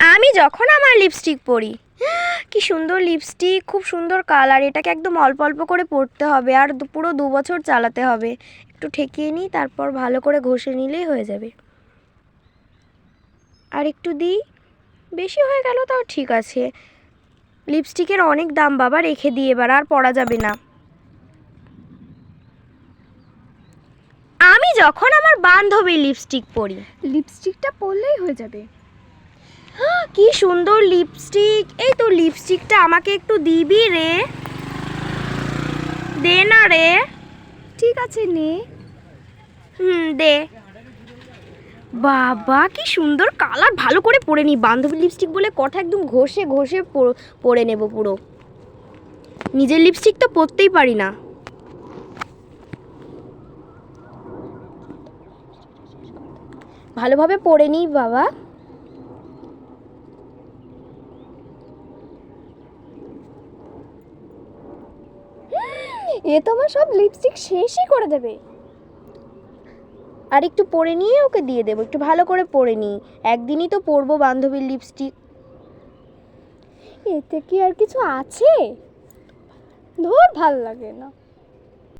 আমি যখন আমার লিপস্টিক পরি। কি সুন্দর লিপস্টিক খুব সুন্দর কালার এটাকে একদম অল্প অল্প করে পরতে হবে আর পুরো দু বছর চালাতে হবে। একটু ঠেকিয়ে নিই, তারপর ভালো করে ঘষে নিলেই হয়ে যাবে। আর একটু দিই। বেশি হয়ে গেল তাও ঠিক আছে। লিপস্টিকের অনেক দাম বাবা, রেখে দিই এবার, আর পরা যাবে না। আমি যখন আমার বান্ধবী লিপস্টিক পরি। লিপস্টিকটা পরলেই হয়ে যাবে। কি সুন্দর লিপস্টিক এই তো লিপস্টিকটা আমাকে একটু দিবি রে। দে না রে। ঠিক আছে নে। হুম, দে। বাবা, কি সুন্দর কালার ভালো করে পরে নি। বান্ধবী লিপস্টিক বলে কথা একদম ঘষে ঘষে পরে নেব পুরো। নিজের লিপস্টিক তো পরতেই পারি না। ভালোভাবে পরে নিই বাবা। এ তো আমার সব লিপস্টিক শেষই করে দেবে। আর একটু পরে নিয়ে ওকে দিয়ে দেবো, একটু ভালো করে পরে নিই। একদিনই তো পরবো বান্ধবীর লিপস্টিক এতে কি আর কিছু আছে? ধর, ভালো লাগে না।